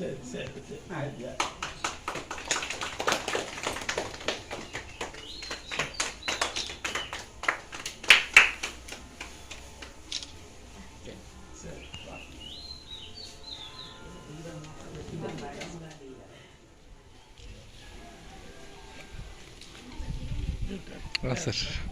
சரி சரி சரி Gracias.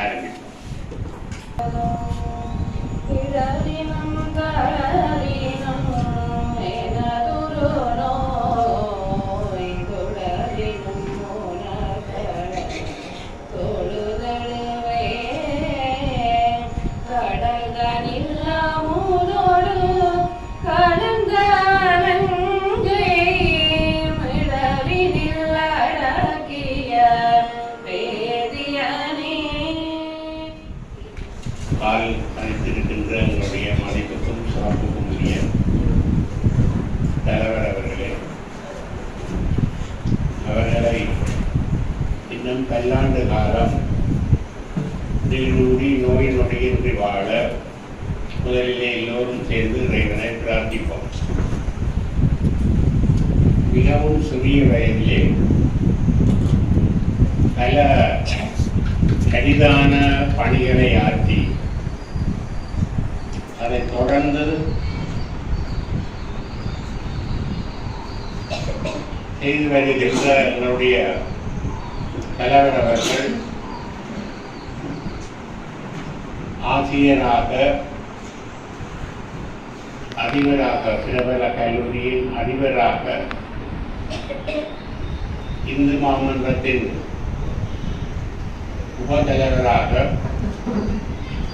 ஆரம்பிப்போம். நீடூடி நோய் நொடியின்றி வாழ முதலிலே எல்லோரும் சேர்ந்து இறைவனை பிரார்த்திப்போம். மிகவும் சிறிய வயதிலே பல கடிதான பணிகளை ஆற்றி அதை தொடர்ந்து செய்து வருகின்ற என்னுடைய கலவரவர்கள் அவர்கள் ஆசிரியராக அதிபராக பிரபல கல்லூரியின் அதிபராக இந்து மாமன்றத்தின் உபதலைவராக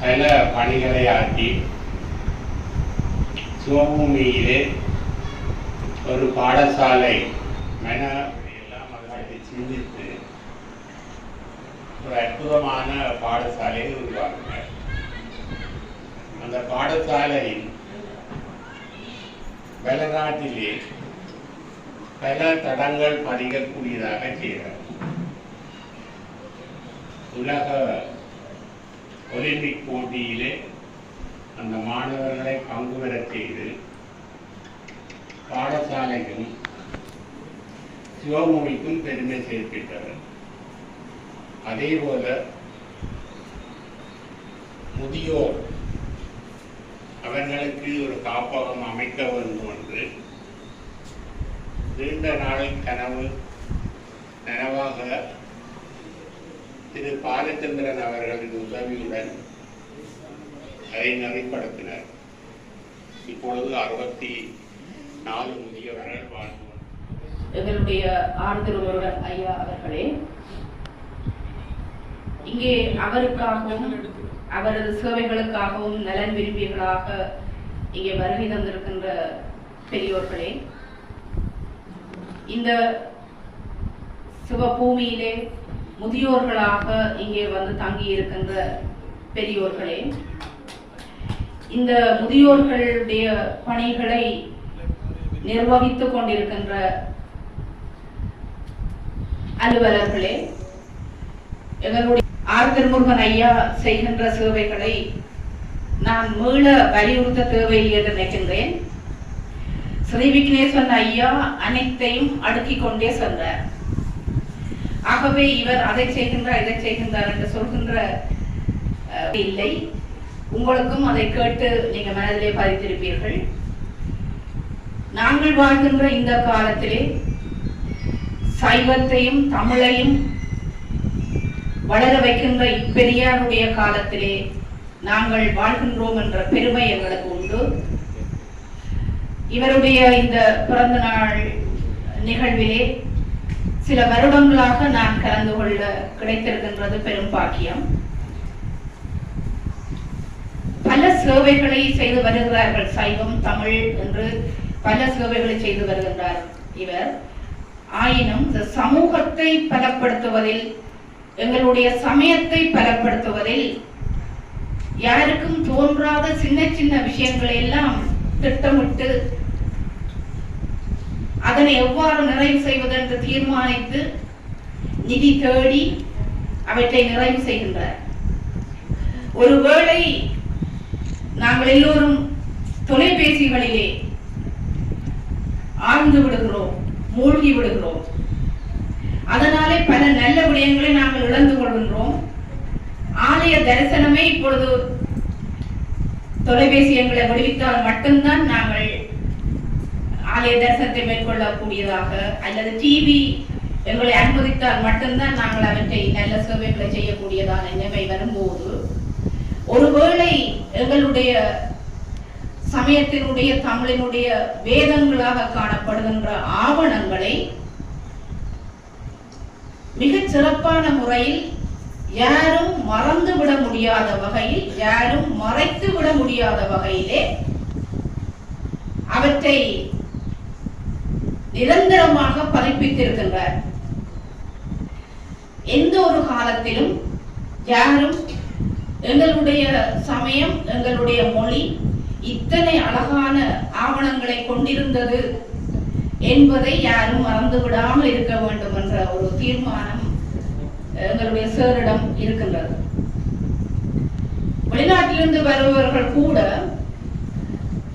பல பணிகளை ஆற்றி சிவபூமியிலே ஒரு பாடசாலை மென எல்லாம் சிந்தித்து ஒரு அற்புதமான பாடசாலையை உருவாக்கும் அந்த பாடசாலையின் வெளிநாட்டிலே பல தடங்கள் பதிக்கக்கூடியதாக செய்தார் உலக ஒலிம்பிக் போட்டியிலே அந்த மாணவர்களை பங்கு பெறச் செய்து பாடசாலைக்கும் சிவமொழிக்கும் பெருமை சேர்ப்பித்தவர் அதேபோல முதியோர் அவர்களுக்கு ஒரு காப்பகம் அமைக்க வேண்டும் என்று நீண்ட நாளை கனவு நனவாக திரு பாலச்சந்திரன் அவர்களின் உதவியுடன் அதை நெறிப்படுத்தினர் இப்பொழுது அறுபத்தி நாலு முதியவர்கள் வாழ்ந்து எங்களுடைய ஆழ்திருவருடன் ஐயா அவர்களே இங்கே அவருக்காகவும் அவரது சேவைகளுக்காகவும் நலன் விரும்பியவர்களாக இங்கே வருகை தந்திருக்கின்ற பெரியோர்களே இந்த சிவபூமியிலே முதியோர்களாக இங்கே வந்து தங்கி இருக்கின்ற பெரியோர்களே இந்த முதியோர்களுடைய பணிகளை நிர்வகித்துக் கொண்டிருக்கின்ற அலுவலர்களே எங்களுடைய ஆர் திருமுருகன் ஐயா செய்கின்ற சேவைகளை நான் மீள வலியுறுத்த தேவையில்லை என்று நினைக்கின்றேன். ஸ்ரீ விக்னேஸ்வரன் ஐயா அனைத்தையும் அடுக்கிக் கொண்டே சென்றார். ஆகவே இவர் அதை செய்கின்றார் இதை செய்கின்றார் என்று சொல்கின்ற அஹ், இல்லை. உங்களுக்கும் அதை கேட்டு நீங்க மனதிலே பதித்திருப்பீர்கள். நாங்கள் வாழ்கின்ற இந்த காலத்திலே சைவத்தையும் தமிழையும் வளர வைக்கின்ற இப்பெரியாருடைய காலத்திலே நாங்கள் வாழ்கின்றோம் என்ற பெருமை எங்களுக்கு உண்டு. இவருடைய இந்த பிறந்த நாள் நிகழ்விலே சில வருடங்களாக நான் கலந்து கொள்ள கிடைத்திருக்கின்றது பெரும் பாக்கியம். பல சேவைகளை செய்து வருகிறார்கள் சைவம் தமிழ் என்று பல சேவைகளை செய்து வருகின்றார் இவர். ஆயினும் இந்த சமூகத்தை பலப்படுத்துவதில் எங்களுடைய சமயத்தை பலப்படுத்துவதில் யாருக்கும் தோன்றாத சின்ன சின்ன விஷயங்களை எல்லாம் திட்டமிட்டு அதனை எவ்வாறு நிறைவு செய்வது என்று தீர்மானித்து நிதி தேடி அவற்றை நிறைவு செய்கின்றார் ஒருவேளை நாங்கள் எல்லோரும் தொலைபேசிகளிலே ஆழ்ந்து விடுகிறோம் மூழ்கி விடுகிறோம். அதனாலே பல நல்ல விடயங்களை நாங்கள் இழந்து கொள்கின்றோம். ஆலய தரிசனமே இப்பொழுது தொலைபேசி எங்களை விடுவித்தால் மட்டும்தான் நாங்கள் ஆலய தரிசனத்தை மேற்கொள்ளக்கூடியதாக அல்லது டிவி எங்களை அனுமதித்தால் மட்டும்தான் நாங்கள் அவற்றை நல்ல சேவைகளை செய்யக்கூடியதான நிலைமை வரும்போது ஒருவேளை எங்களுடைய சமயத்தினுடைய தமிழினுடைய வேதங்களாக காணப்படுகின்ற ஆவணங்களை மிகச் சிறப்பான முறையில் யாரும் மறந்து விட முடியாத வகையில் யாரும் மறைத்து விட முடியாத வகையிலே அவற்றை நிரந்தரமாக பதிப்பித்திருக்கின்றார். எந்த ஒரு காலத்திலும் யாரும் எங்களுடைய சமயம் எங்களுடைய மொழி இத்தனை அழகான ஆவணங்களை கொண்டிருந்தது என்பதை யாரும் மறந்து விடாமல் இருக்க வேண்டும் என்ற ஒரு தீர்மானம் எங்களுடைய சேரிடம் இருக்கின்றது. வெளிநாட்டிலிருந்து வருபவர்கள் கூட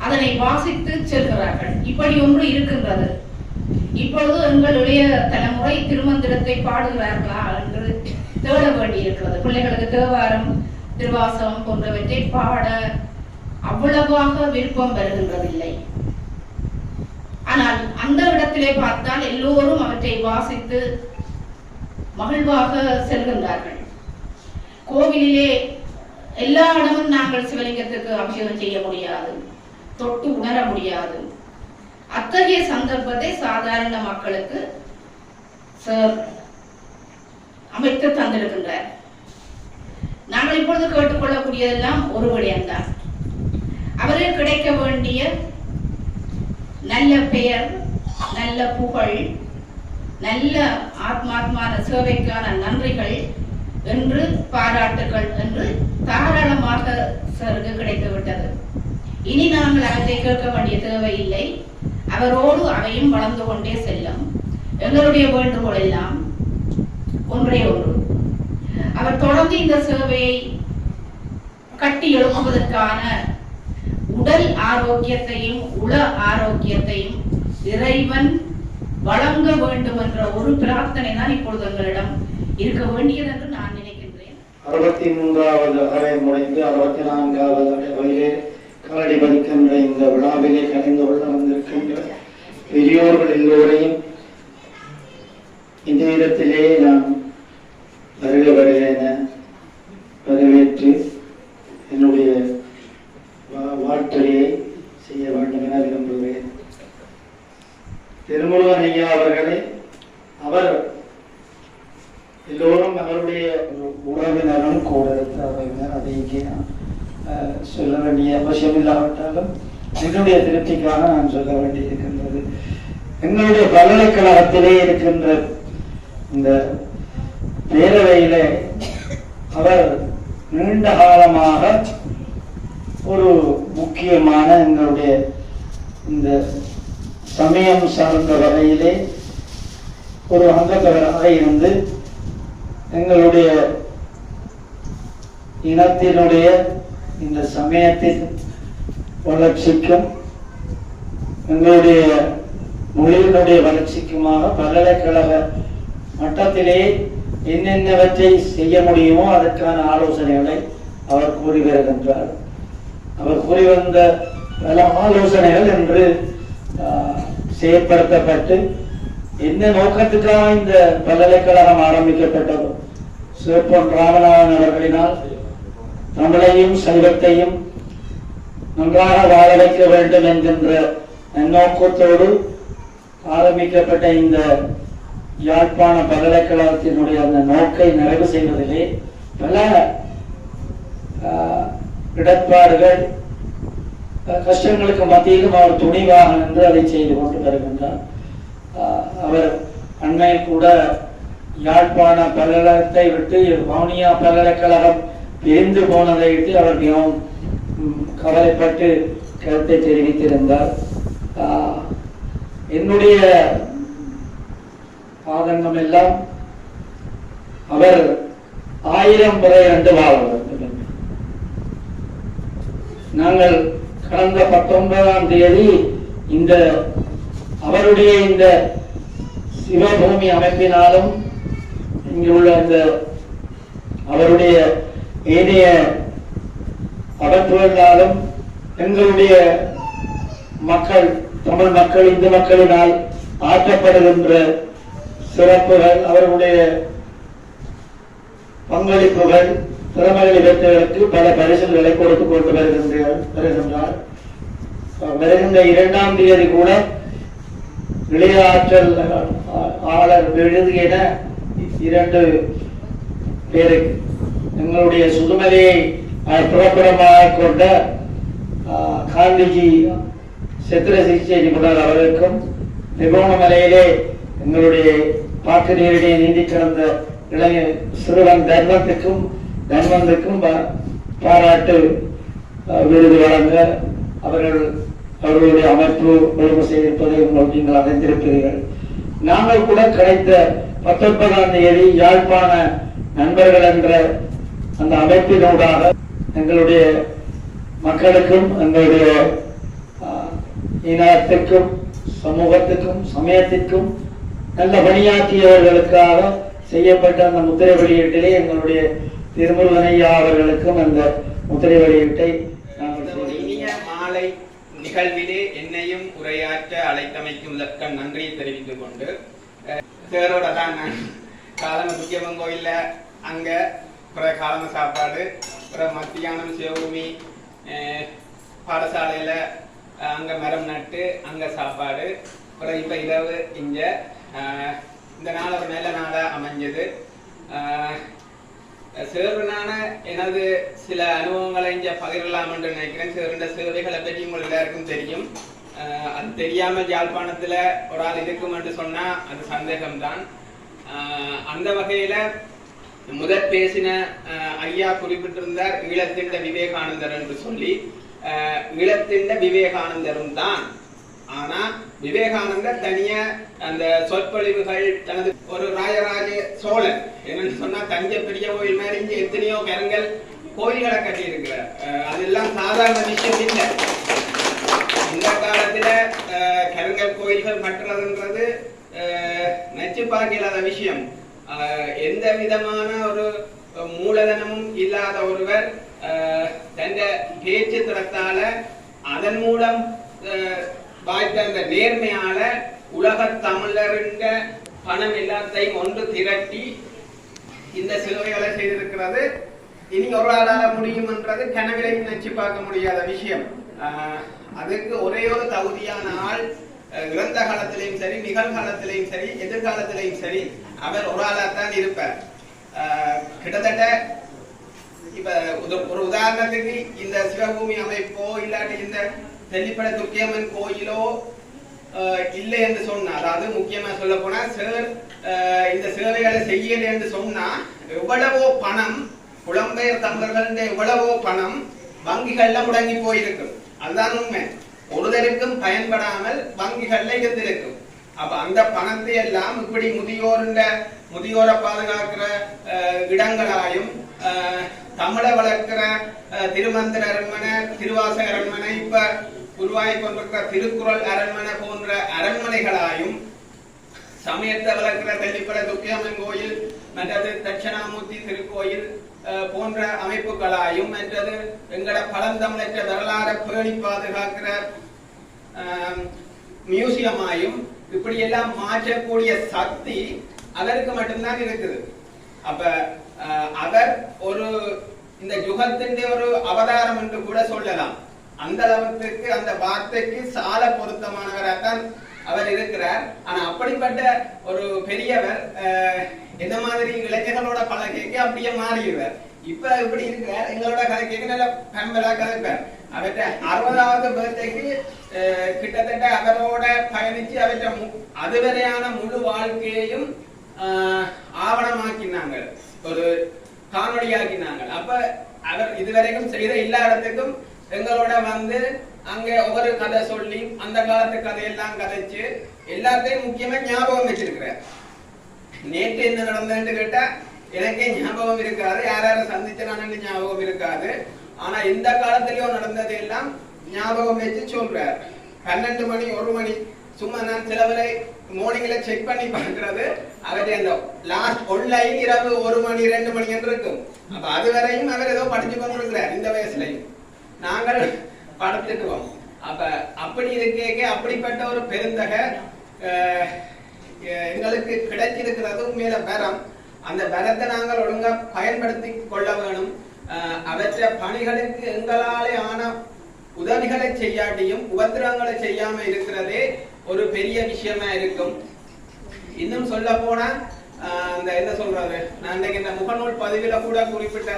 அதனை வாசித்து செல்கிறார்கள். இப்படி ஒன்று இருக்கின்றது. இப்பொழுது எங்களுடைய தலைமுறை திருமந்திரத்தை பாடுகிறார்களா என்று தேட வேண்டி இருக்கிறது பிள்ளைகளுக்கு தேவாரம் திருவாசகம் போன்றவற்றை பாட அவ்வளவாக விருப்பம் வருகின்றதில்லை. ஆனால் அந்த இடத்திலே பார்த்தால் எல்லோரும் அவற்றை வாசித்து மகிழ்வாக செல்கின்றார்கள். கோவிலிலே எல்லா இடமும் நாங்கள் சிவலிங்கத்துக்கு அபிஷேகம் செய்ய முடியாது தொட்டு உணர முடியாது. அத்தகைய சந்தர்ப்பத்தை சாதாரண மக்களுக்கு அமைத்து தந்திருக்கின்றார். நாங்கள் இப்பொழுது கேட்டுக்கொள்ளக்கூடியதெல்லாம் ஒரு விடயம்தான். அவருக்கு கிடைக்க வேண்டிய நல்ல பெயர் நல்ல புகழ் நல்ல ஆத்மாத்மான சேவைக்கான நன்றிகள் என்று பாராட்டுகள் என்று தாராளமாக சருக்கு கிடைத்து விட்டது இனி நாங்கள் அவற்றை கேட்க வேண்டிய தேவையில்லை. அவரோடு அவையும் வளர்ந்து கொண்டே செல்லும். எங்களுடைய வேண்டுகோள் எல்லாம் ஒன்றே ஒன்று. அவர் தொடர்ந்து இந்த சேவையை கட்டி எழுப்புவதற்கான உடல் ஆரோக்கியத்தையும் உள ஆரோக்கியத்தையும் இறைவன் வழங்க வேண்டும் என்ற ஒரு பிரார்த்தனை தான் இப்பொழுது எங்களிடம் இருக்க வேண்டியது என்று நான் நினைக்கின்றேன். அறுபத்தி மூன்றாவது அறை முடிந்து அறுபத்தி நான்காவது அறையிலே காலடி பதிக்கின்ற இந்த விழாவிலே கலந்து கொள்ள வந்திருக்கின்ற பெரியோர்கள் எல்லோரையும் இந்த இடத்திலே நான் வருக வருக என வரவேற்று என்னுடைய வா- வாழ்த்துறையை செய்ய வேண்டும் என விரும்புகிறேன் திருமுருகன் ஐயா அவர்களே அவர் எல்லோரும் அவருடைய ஒரு உறவினரும் கூட இருக்கிறார்கள் அதை இங்கே நான், அஹ், சொல்ல வேண்டிய அவசியம் இல்லாவிட்டாலும் என்னுடைய திருப்திக்காக நான் சொல்ல வேண்டியிருக்கின்றது எங்களுடைய பல்கலைக்கழகத்திலே இருக்கின்ற இந்த பேரவையிலே அவர் நீண்ட காலமாக ஒரு முக்கியமான எங்களுடைய இந்த சமயம் சார்ந்த வகையிலே ஒரு அங்கத்தவராக இருந்து எங்களுடைய இனத்தினுடைய இந்த சமயத்தின் வளர்ச்சிக்கும் எங்களுடைய மொழியினுடைய வளர்ச்சிக்குமாக பல்கலைக்கழக மட்டத்திலே என்னென்னவற்றை செய்ய முடியுமோ அதற்கான ஆலோசனைகளை அவர் கூறி வருகின்றார். அவர் கூறி வந்த பல ஆலோசனைகள் என்று ஆஹ், செயற்படுத்தப்பட்டு என்ன நோக்கத்துக்காக இந்த பல்கலைக்கழகம் ஆரம்பிக்கப்பட்டதோ சிவப்பன் ராமநாதன் அவர்களினால் தமிழையும் சைவத்தையும் நன்றாக வாழ வைக்க வேண்டும் என்கின்ற நோக்கத்தோடு ஆரம்பிக்கப்பட்ட இந்த யாழ்ப்பாண பல்கலைக்கழகத்தினுடைய அந்த நோக்கை நிறைவு செய்வதிலே பல இடர்பாடுகள் கஷ்டங்களுக்கு மத்தியிலும் அவர் துணிவாக நின்று அதை செய்து கொண்டு வருகின்றார். அவர் அண்மையில் கூட யாழ்ப்பாண பல்கலைக்கழகத்தை விட்டு வவுனியா பல்கலைக்கழகம் பிரிந்து போனதை விட்டு அவர் மிகவும் கவலைப்பட்டு கருத்தை தெரிவித்திருந்தார். என்னுடைய ஆதங்கம் எல்லாம் அவர் ஆயிரம் வரை ரெண்டு வாழ நாங்கள் கடந்த பத்தொன்பதாம் தேதி இந்த அவருடைய இந்த சிவபூமி அமைப்பினாலும் இங்குள்ள இந்த அவருடைய ஏனைய அமைப்புகளாலும் எங்களுடைய மக்கள் தமிழ் மக்கள் இந்து மக்களினால் ஆற்றப்படுகின்ற சிறப்புகள் அவர்களுடைய பங்களிப்புகள் திறமைகள் இவர்களுக்கு பல பரிசுகளை கொடுத்து கொண்டு வருகின்றார். வருகின்ற இரண்டாம் தேதி கூட இளைய ஆற்றல் ஆளர் விருது என இரண்டு பேருக்கு எங்களுடைய சுதுமலையை அஹ், புறப்படமாக கொண்ட ஆஹ், காந்திஜி சித்திர சிகிச்சை நிபுணர் அவர்களுக்கும் நிபுணமலையிலே எங்களுடைய பாக்கு நீரிடையே நீந்தி கிடந்த இளைஞர் சிறுவன் தர்மத்துக்கும் தன்வந்துக்கும் பா- பாராட்டு விருது வழங்க அவர்கள் அவர்களுடைய அமைப்பு ஒழுங்கு செய்திருப்பதை உங்கள் நீங்கள் அறிந்திருக்கிறீர்கள் நாங்கள் கூட கிடைத்த பத்தொன்பதாம் தேதி யாழ்ப்பாண நண்பர்கள் என்ற அந்த அமைப்பினூடாக எங்களுடைய மக்களுக்கும் எங்களுடைய இனத்துக்கும் சமூகத்துக்கும் சமயத்திற்கும் நல்ல பணியாற்றியவர்களுக்காக செய்யப்பட்ட அந்த முத்திரை வெளியீட்டிலே எங்களுடைய திருமுருகனையா அவர்களுக்கும் அந்த முத்திரை வெளியீட்டை. மாலை நிகழ்விலே என்னையும் உரையாற்ற அழைத்தமைக்கும் இதற்கான நன்றியை தெரிவித்துக் கொண்டு தேரோட தான் நான் காலம முக்கியமன் கோயில்ல அங்க காலம சாப்பாடு பிறகு மத்தியானம் சிவபூமி பாடசாலையில அங்க மரம் நட்டு அங்க சாப்பாடு. அப்புறம் இப்ப இரவு இங்க இந்த நாள் ஒரு நல்ல நாளா அமைஞ்சது. சேர்வனான எனது சில அனுபவங்களை இங்கே பகிரலாம் என்று நினைக்கிறேன். சேர்ந்த சேவைகளை பற்றி உங்களுக்கு எல்லாருக்கும் தெரியும். அஹ் அது தெரியாம யாழ்ப்பாணத்துல ஒரு ஆள் இருக்கும் என்று சொன்னா அது சந்தேகம்தான். அந்த வகையில முதற் பேசின அஹ், ஐயா குறிப்பிட்டிருந்தார் ஈழத்திட்ட விவேகானந்தர் என்று சொல்லி. அஹ், விவேகானந்தரும் தான். ஆனா விவேகானந்தர் தனியா அந்த சொற்பொழிவுகள் தனது ஒரு ராஜராஜ சோழன். என்னன்னு சொன்னா தஞ்சை பெரிய கோயில் மாதிரி இங்க எத்தனையோ கரங்கள் கோயில்களை கட்டி இருக்கிறார் அதெல்லாம் சாதாரண விஷயம் இல்லை. இந்த காலத்துல அஹ், கருங்கல் கோயில்கள் கட்டுறதுன்றது நச்சு பார்க்க இல்லாத விஷயம். எந்த விதமான ஒரு மூலதனமும் இல்லாத ஒருவர் அஹ், பேச்சு திறத்தால அதன் மூலம் வாய்த்த அந்த நேர்மையால உலக தமிழருங்க பணம் எல்லாத்தையும் ஒன்று திரட்டி இந்த சிலுவைகளை செய்திருக்கிறது. இனி ஒரு ஆளால முடியும் என்றது கனவிலை நினைச்சு பார்க்க முடியாத விஷயம். அதுக்கு ஒரே ஒரு தகுதியான ஆள் இறந்த காலத்திலையும் சரி நிகழ்காலத்திலையும் சரி எதிர்காலத்திலையும் சரி அவர் ஒரு தான் இருப்பார். கிட்டத்தட்ட இப்ப ஒரு உதாரணத்துக்கு இந்த சிவபூமி அமைப்போ இல்லாட்டி இந்த தெல்லிப்பட துர்க்கியம்மன் கோயிலோ இல்லை என்று சொன்னா அதாவது முக்கியமா சொல்ல போனா சார் இந்த சேவைகளை செய்யலை என்று சொன்னா எவ்வளவோ பணம் புலம்பெயர் தமிழர்கள் எவ்வளவோ பணம் வங்கிகள்ல முடங்கி போயிருக்கும். அதுதான் உண்மை. ஒருதருக்கும் பயன்படாமல் வங்கிகள்ல இருந்திருக்கும். அப்ப அந்த பணத்தை எல்லாம் இப்படி முதியோருண்ட முதியோரை பாதுகாக்கிற அஹ், இடங்களாயும் ஆஹ் தமிழை வளர்க்கிற அஹ், திருமந்திர அரண்மனை திருவாசக அரண்மனை இப்ப உருவாகி கொண்டிருக்கிற திருக்குறள் அரண்மனை போன்ற அரண்மனைகளாயும் சமயத்தை வளர்க்கிற தெல்லிப்பட துக்கியம்மன் கோயில் மற்றது தட்சிணாமூர்த்தி திருக்கோயில் அஹ், போன்ற அமைப்புகளாயும் மற்றது எங்கட பழந்தமிழற்ற வரலாறை பேணி பாதுகாக்கிற மியூசியமாயும் இப்படி எல்லாம் மாற்றக்கூடிய சக்தி அதற்கு மட்டும்தான் இருக்குது. அப்ப அவர் ஒரு இந்த யுகத்தின் ஒரு அவதாரம் என்று கூட சொல்லலாம். அந்த அளவுக்கு அந்த வார்த்தைக்கு சால பொருத்தமானவராகத்தான் அவர் இருக்கிறார். ஆனா அப்படிப்பட்ட ஒரு பெரியவர் என்ன மாதிரி இளைஞர்களோட பழகைக்கு அப்படியே மாறிடுவார். இப்ப இப்படி இருக்கிறார். எங்களோட கதைக்கு நல்ல பெம்பலா கதைப்பார். அவற்ற அறுபதாவது பேர்த்தைக்கு கிட்டத்தட்ட அவரோட பயணிச்சு அவற்ற மு- அதுவரையான முழு வாழ்க்கையையும் ஆஹ், ஆவணமாக்கினாங்க. ஒரு காணொளியாக்கினாங்க அப்ப அவர் இதுவரைக்கும் செய்த எல்லா இடத்துக்கும் எங்களோட வந்து அங்க ஒவ்வொரு கதை சொல்லி அந்த காலத்து கதையெல்லாம் கதைச்சு எல்லாத்தையும் முக்கியமா ஞாபகம் வச்சிருக்கிறார். நேற்று என்ன நடந்ததுன்னு கேட்டா எனக்கே ஞாபகம் இருக்காது. யார் யாரை சந்திச்சனான்னு ஞாபகம் இருக்காது. ஆனா இந்த காலத்திலயும் நடந்தது எல்லாம் ஞாபகம் வச்சு சொல்றார். பன்னெண்டு மணி ஒரு மணி சும்மா நான் சிலவரை மார்னிங்ல செக் பண்ணி பாக்குறது அவரே அந்த லாஸ்ட் ஒன்லைன் இரவு ஒரு மணி ரெண்டு மணி என்று இருக்கும். அப்ப அது வரையும் அவர் ஏதோ படிச்சு கொண்டிருக்கிறார் இந்த வயசுலயும். நாங்கள் படுத்துட்டுவோம் அப்ப அப்படி இருக்கேக்க அப்படிப்பட்ட ஒரு பெருந்தகை அஹ், எங்களுக்கு கிடைச்சிருக்கிறது உண்மையில வரம். அந்த வரத்தை நாங்கள் ஒழுங்கா பயன்படுத்தி கொள்ள வேணும். அஹ், அவற்றை பணிகளுக்கு எங்களாலே ஆன உதவிகளை செய்யாட்டியும் உபத்திரங்களை செய்யாம இருக்கிறதே ஒரு பெரிய விஷயமா இருக்கும். இன்னும் சொல்ல போனா அந்த என்ன சொல்றாரு? நான் இன்னைக்கு இந்த முகநூல் பதிவுல கூட குறிப்பிட்ட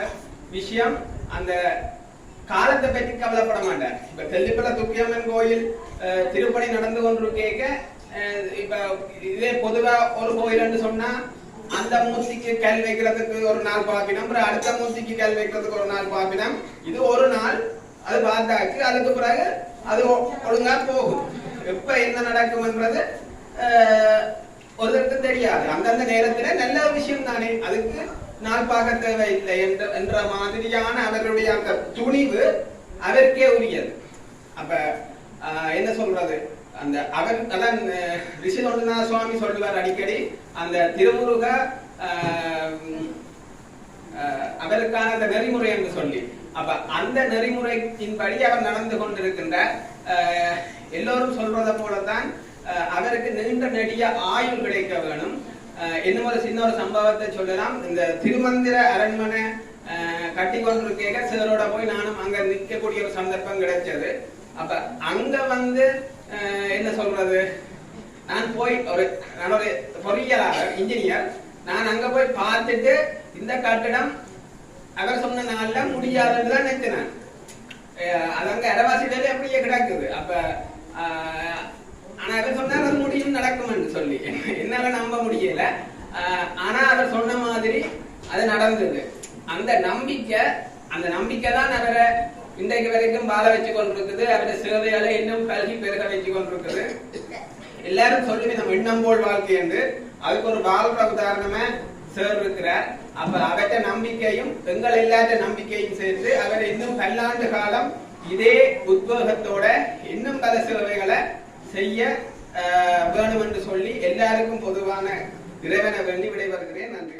விஷயம் அந்த காலத்தை பற்றி கவலைப்பட மாட்டேன் இப்ப தெல்லிப்பல துக்கியம்மன் கோயில் திருப்பணி நடந்து கொண்டு கேட்க இப்ப இதே பொதுவா ஒரு கோயில்னு சொன்னா அந்த மூர்த்திக்கு கல் வைக்கிறதுக்கு ஒரு நாள் பாப்பினம் அப்புறம் அடுத்த மூர்த்திக்கு கல் வைக்கிறதுக்கு ஒரு நாள் பாப்பினம். இது ஒரு நாள் அது பார்த்தாக்கு அதுக்கு பிறகு அது ஒ- ஒழுங்கா போகும். எப்ப என்ன நடக்கும்ன்றது ஆஹ், ஒருத்தருக்கும் தெரியாது. அந்தந்த நேரத்துல நல்ல விஷயம் தானே. அதுக்கு நான் பார்க்க தேவையில்லை என்ற என்ற மாதிரியான அவருடைய அந்த துணிவு அவருக்கே உரியது. அப்ப என்ன சொல்றது? அந்த அவர் அதான் அஹ், ரிஷி தொண்டநாத சுவாமி சொல்லுவார் அடிக்கடி அந்த திருமுருக ஆஹ், அஹ் அவருக்கான அந்த நெறிமுறை என்று சொல்லி. அப்ப அந்த நெறிமுறையின்படி அவர் நடந்து கொண்டிருக்கின்ற எல்லோரும் சொல்றத போலத்தான் அஹ் அவருக்கு நீண்ட நெடிய ஆயுள் கிடைக்க வேணும். அஹ் இன்னும் ஒரு சின்ன ஒரு சம்பவத்தை சொல்லலாம். இந்த திருமந்திர அரண்மனை கட்டி கொண்டிருக்க சிலரோட போய் நானும் அங்க நிற்கக்கூடிய ஒரு சந்தர்ப்பம் கிடைச்சது. அப்ப அங்க வந்து என்ன சொல்றது? நான் போய் ஒரு நான் ஒரு பொறியியலாளர் இன்ஜினியர் நான் அங்க போய் பார்த்துட்டு இந்த கட்டிடம் அவர் சொன்ன நாள்ல முடியாதுன்னு தான் நினைச்சேன் அது அங்க இடவாசிகளே அப்படியே கிடக்குது. அப்ப ஆஹ், ஆனா அவர் சொன்னார் அது முடியும் நடக்கும்னு சொல்லி. என்னால நம்ப முடியல. ஆஹ், ஆனா அவர் சொன்ன மாதிரி அது நடந்தது. அந்த நம்பிக்கை அந்த நம்பிக்கை தான் அவரை இன்றைக்கு வரைக்கும் வாழ வச்சு கொண்டிருக்குது. அவருடைய சேவையால இன்னும் கல்வி பெருக வச்சு கொண்டிருக்குது. எல்லாரும் சொல்லுவேன் நம்ம எண்ணம் போல் வாழ்க்கை என்று. அதுக்கு ஒரு வாழ்ற உதாரணமா சார் இருக்கிறார். அப்ப அவற்ற நம்பிக்கையும் எங்கள் இல்லாத நம்பிக்கையும் சேர்த்து அவர் இன்னும் பல்லாண்டு காலம் இதே உத்வேகத்தோட இன்னும் பல சேவைகளை செய்ய வேணும் என்று சொல்லி எல்லாருக்கும் பொதுவான இறைவனை வேண்டி விடைபெறுகிறேன். நன்றி.